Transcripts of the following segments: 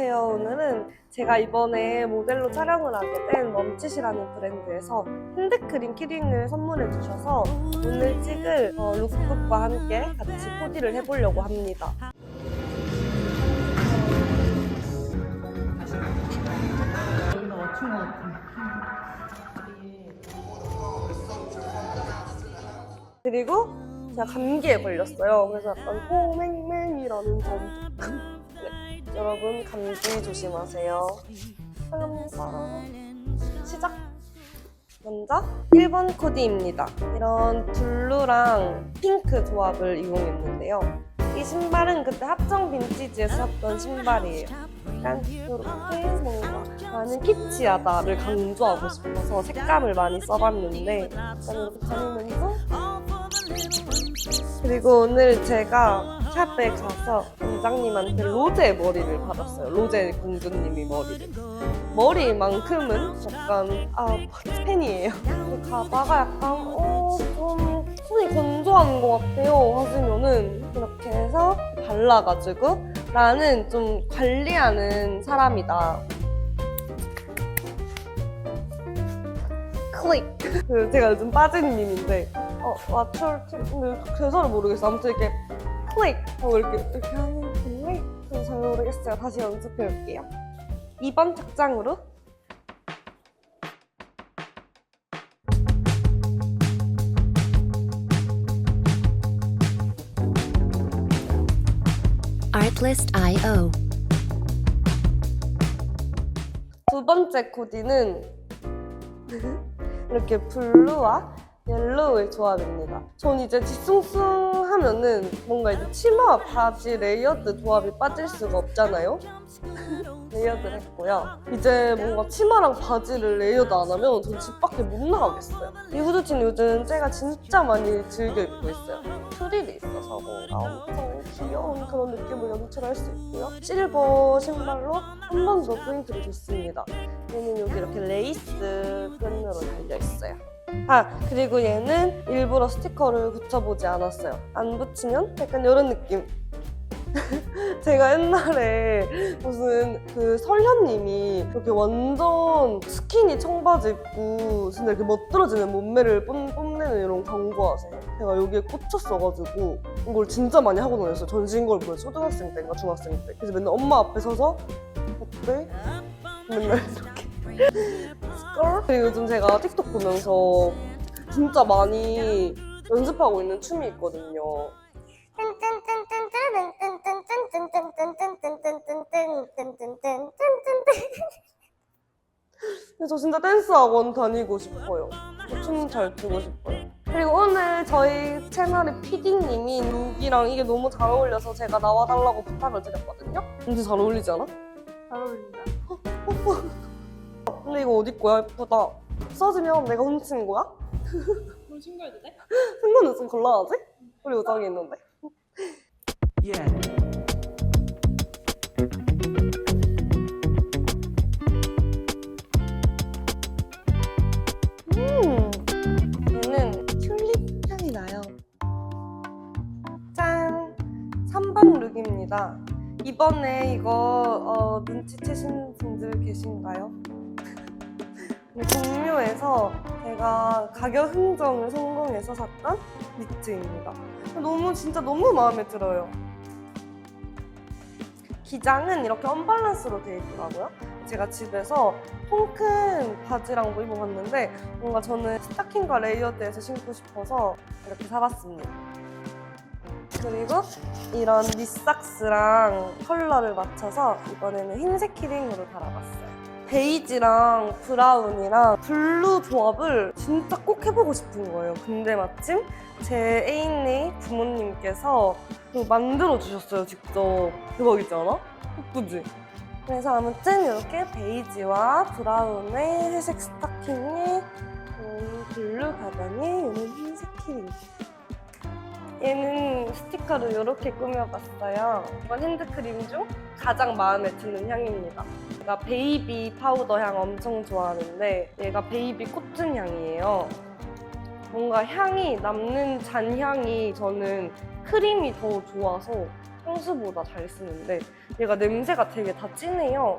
안녕하세요. 오늘은 제가 이번에 모델로 촬영을 하게 된 멈칫이라는 브랜드에서 핸드크림 키링을 선물해 주셔서 오늘 찍을 어, 룩북과 함께 같이 코디를 해보려고 합니다. 여기다 맞춘 것 같아. 그리고 제가 감기에 걸렸어요. 그래서 약간 호맹맹이라는 점. 네, 여러분 감기 조심하세요. 사랑합니다. 시작. 먼저 1번 코디입니다. 이런 블루랑 핑크 조합을 이용했는데요. 이 신발은 그때 합정 빈티지에서 샀던 신발이에요. 약간 이렇게 뭔가 나는 키치하다를 강조하고 싶어서 색감을 많이 써봤는데 약간 이렇게 다니면서 그리고 오늘 제가 샵에 가서 원장님한테 로제 머리를 받았어요. 로제 공주님이 머리를. 머리만큼은 약간 아 팬이에요. 가다가 약간 어좀 손이 건조한 것 같아요 하시면은 이렇게 해서 발라가지고 나는 좀 관리하는 사람이다. 클릭. 그 제가 요즘 빠진 밈인데 어 맞출 근데 대사를 모르겠어. 아무튼 이렇게 클릭 하고 이렇게 이렇게 하는 건데 잘 모르겠어요. 다시 연습해 볼게요. 2번 착장으로 Artlist.io. 두 번째 코디는 이렇게 블루와 옐로우의 조합입니다. 전 이제 뒤숭숭 하면은 뭔가 이제 치마와 바지 레이어드 조합이 빠질 수가 없잖아요. 레이어드를 했고요. 이제 뭔가 치마랑 바지를 레이어드 안 하면 전 집 밖에 못 나가겠어요. 이 후드티는 요즘 제가 진짜 많이 즐겨 입고 있어요. 프릴이 있어서 뭔가 엄청 귀여운 그런 느낌을 연출할 수 있고요. 실버 신발로 한 번 더 포인트를 줬습니다. 얘는 여기 이렇게 레이스 끈으로 달려 있어요. 아 그리고 얘는 일부러 스티커를 붙여보지 않았어요. 안 붙이면 약간 이런 느낌. 제가 옛날에 무슨 그 설현님이 이렇게 완전 스키니 청바지 입고 진짜 이렇게 멋들어지는 몸매를 뽐, 뽐내는 이런 광고 아세요? 제가 여기에 꽂혔어가지고 이걸 진짜 많이 하고 다녔어요. 전신 걸 보여서 초등학생 때인가 중학생 때. 그래서 맨날 엄마 앞에 서서 어때? 맨날 이렇게 스컬? 그리고 요즘 제가 틱톡 보면서 진짜 많이 연습하고 있는 춤이 있거든요. 근데 저 진짜 댄스 학원 다니고 싶어요. 춤 잘 추고 싶어요. 그리고 오늘 저희 채널의 PD님이 룩이랑 이게 너무 잘 어울려서 제가 나와달라고 부탁을 드렸거든요. 근데 잘 어울리지 않아? 잘 어울린다. 근데 이거 어디 거야? 예쁘다. 써지면 내가 훔친 거야? 그럼 신고해도 돼? 승관은 좀 곤란하지? 우리 우정이 있는데. 음, 얘는 튤립 향이 나요. 짠! 3번 룩입니다. 이번에 이거 어, 눈치채신 분들 계신가요? 동묘에서 제가 가격 흥정을 성공해서 샀던 니트입니다. 너무 진짜 너무 마음에 들어요. 기장은 이렇게 언밸런스로 되어 있더라고요. 제가 집에서 통큰 바지랑 뭐 입어봤는데 뭔가 저는 스타킹과 레이어드해서 신고 싶어서 이렇게 사봤습니다. 그리고 이런 니삭스랑 컬러를 맞춰서 이번에는 흰색 키링으로 달아봤어요. 베이지랑 브라운이랑 블루 조합을 진짜 꼭 해보고 싶은 거예요. 근데 마침 제 애인네 부모님께서 만들어 주셨어요, 직접. 대박이지 않아? 예쁘지? 그래서 아무튼 이렇게 베이지와 브라운의 회색 스타킹에 음, 블루 가방에 이런 흰색 키링. 얘는 스티커를 이렇게 꾸며봤어요. 이번 핸드크림 중 가장 마음에 드는 향입니다. 제가 베이비 파우더 향 엄청 좋아하는데 얘가 베이비 코튼 향이에요. 뭔가 향이 남는 잔향이 저는 크림이 더 좋아서 향수보다 잘 쓰는데 얘가 냄새가 되게 다 진해요.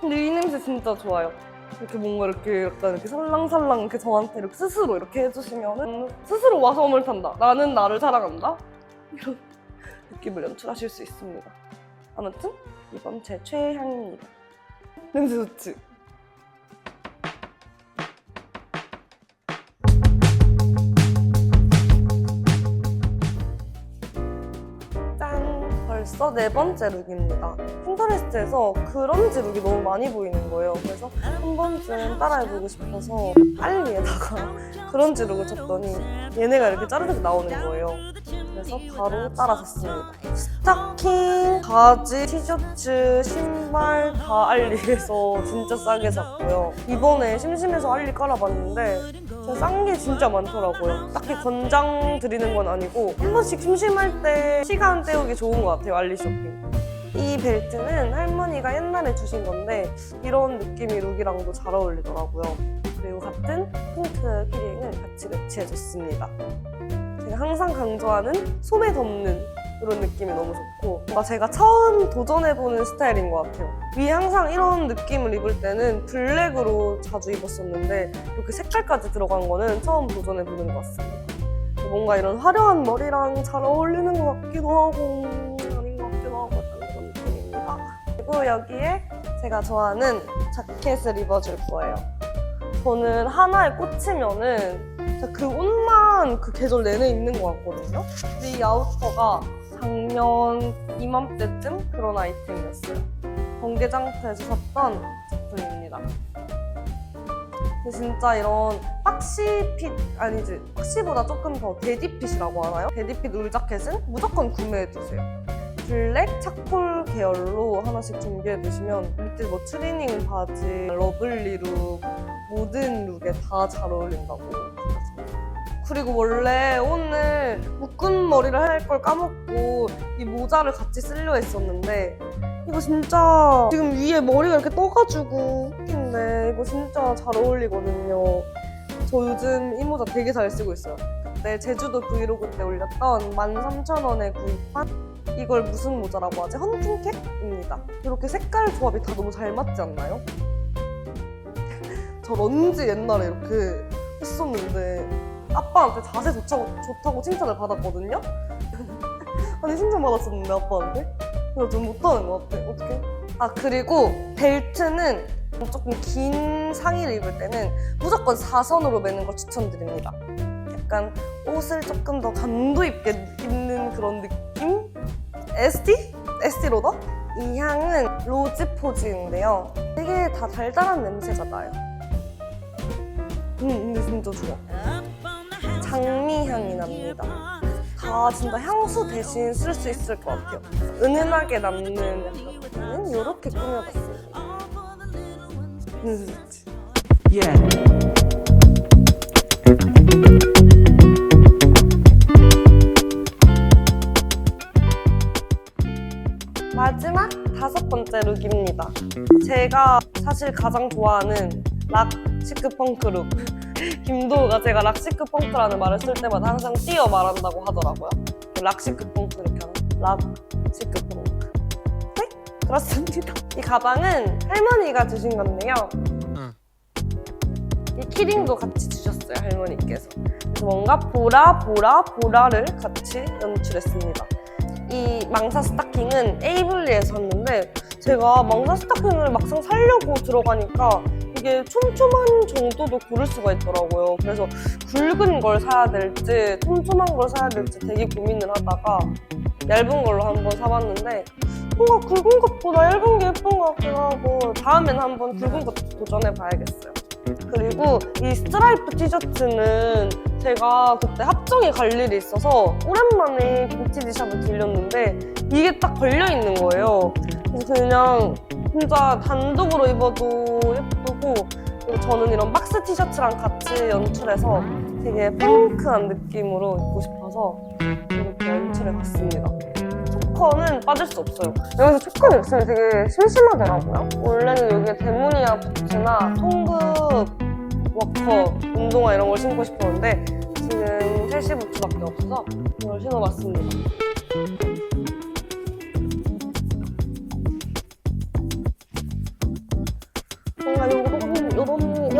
근데 이 냄새 진짜 좋아요. 이렇게 뭔가 이렇게 약간 이렇게 살랑살랑 이렇게 저한테 이렇게 스스로 이렇게 해주시면은 스스로 와서움을 탄다. 나는 나를 사랑한다. 이런 느낌을 연출하실 수 있습니다. 아무튼 이건 제 최애향입니다. 냄새 좋지? 벌써 네 번째 룩입니다. 핀터레스트에서 그런지 룩이 너무 많이 보이는 거예요. 그래서 한 번쯤 따라해보고 싶어서 빨리에다가 그런지 룩을 쳤더니 얘네가 이렇게 짜르르 나오는 거예요. 그래서 바로 따라 샀습니다. 스타킹, 바지, 티셔츠, 신발 다 알리에서 진짜 싸게 샀고요. 이번에 심심해서 알리 깔아봤는데 싼 게 진짜 많더라고요. 딱히 권장 드리는 건 아니고 한 번씩 심심할 때 시간 때우기 좋은 것 같아요. 알리 쇼핑. 이 벨트는 할머니가 옛날에 주신 건데 이런 느낌의 룩이랑도 잘 어울리더라고요. 그리고 같은 핑크 키링을 같이 매치해줬습니다. 제가 항상 강조하는 소매 덮는 이런 느낌이 너무 좋고 뭔가 제가 처음 도전해보는 스타일인 것 같아요. 위에 항상 이런 느낌을 입을 때는 블랙으로 자주 입었었는데 이렇게 색깔까지 들어간 거는 처음 도전해보는 것 같습니다. 뭔가 이런 화려한 머리랑 잘 어울리는 것 같기도 하고 아닌 것 같기도 하고 그런 느낌입니다. 그리고 여기에 제가 좋아하는 자켓을 입어줄 거예요. 저는 하나에 꽂히면은 그 옷만 그 계절 내내 입는 것 같거든요. 이 아우터가 작년 이맘때쯤 그런 아이템이었어요. 번개장터에서 샀던 제품입니다. 근데 진짜 이런 박시핏 아니지 박시보다 조금 더 데디핏이라고 하나요? 데디핏 울 자켓은 무조건 구매해주세요. 블랙 차콜 계열로 하나씩 준비해 두시면 밑에 뭐 트리닝 바지, 러블리 룩 모든 룩에 다 잘 어울린다고. 그리고 원래 오늘 묶은 머리를 할 걸 까먹고 이 모자를 같이 쓰려 했었는데 이거 진짜 지금 위에 머리가 이렇게 떠가지고 웃긴데 이거 진짜 잘 어울리거든요. 저 요즘 이 모자 되게 잘 쓰고 있어요. 그때 제주도 브이로그 때 올렸던 13,000원에 구입한 이걸 무슨 모자라고 하지? 헌팅캡입니다. 이렇게 색깔 조합이 다 너무 잘 맞지 않나요? 저 런지 옛날에 이렇게 했었는데 아빠한테 자세 좋다고, 좋다고 칭찬을 받았거든요? 아니 칭찬 받았었는데 아빠한테? 그래서 좀 못하는 것 같아. 어떡해? 아 그리고 벨트는 조금 긴 상의를 입을 때는 무조건 사선으로 매는 걸 추천드립니다. 약간 옷을 조금 더 감도 있게 입는 그런 느낌? ST? ST 로더? 이 향은 로즈 포즈인데요. 되게 다 달달한 냄새가 나요. 음, 근데 진짜 좋아. 향이 납니다. 다 진짜 향수 대신 쓸 수 있을 것 같아요. 은은하게 남는 약간 이렇게 꾸며봤습니다. 음. 마지막 다섯 번째 룩입니다. 제가 사실 가장 좋아하는 락 시크 펑크 룩. 김도우가 제가 락 시크 펑크라는 말을 쓸 때마다 항상 띄어 말한다고 하더라고요. 락 시크 펑크 이렇게 하면 락 시크 펑크. 네? 그렇습니다. 이 가방은 할머니가 주신 건데요. 이 키링도 같이 주셨어요, 할머니께서. 그래서 뭔가 보라, 보라, 보라를 같이 연출했습니다. 이 망사 스타킹은 에이블리에서 샀는데 제가 망사 스타킹을 막상 사려고 들어가니까 이게 촘촘한 정도도 고를 수가 있더라고요. 그래서 굵은 걸 사야 될지 촘촘한 걸 사야 될지 되게 고민을 하다가 얇은 걸로 한번 사봤는데 뭔가 굵은 것보다 얇은 게 예쁜 것 같기도 하고 다음엔 한번 굵은 것도 도전해 봐야겠어요. 그리고 이 스트라이프 티셔츠는 제가 그때 합정에 갈 일이 있어서 오랜만에 빈티지 샵을 들렸는데 이게 딱 걸려있는 거예요. 그래서 그냥 진짜 단독으로 입어도 예쁘고 그리고 저는 이런 박스 티셔츠랑 같이 연출해서 되게 펑크한 느낌으로 입고 싶어서 이렇게 연출해 봤습니다. 초커는 빠질 수 없어요. 여기서 초커를 있으면 되게 심심하더라고요. 원래는 여기에 데모니아 부츠나 통급 워커 운동화 이런 걸 신고 싶었는데 지금 70부츠밖에 없어서 이걸 신어봤습니다.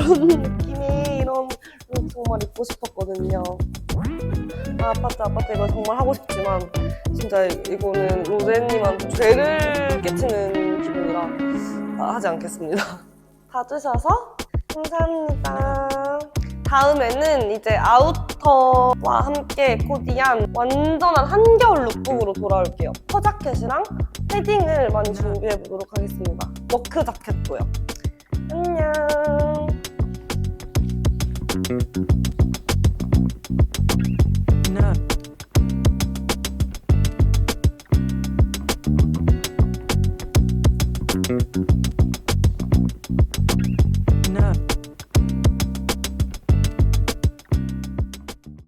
요런 느낌의 이런 룩 정말 입고 싶었거든요. 아, 아파트 아파트 이거 정말 하고 싶지만 진짜 이거는 로제님한테 죄를 끼치는 기분이라 아, 하지 않겠습니다. 봐주셔서 감사합니다. 다음에는 이제 아우터와 함께 코디한 완전한 한겨울 룩북으로 돌아올게요. 퍼 자켓이랑 패딩을 많이 준비해 보도록 하겠습니다. 워크 자켓도요.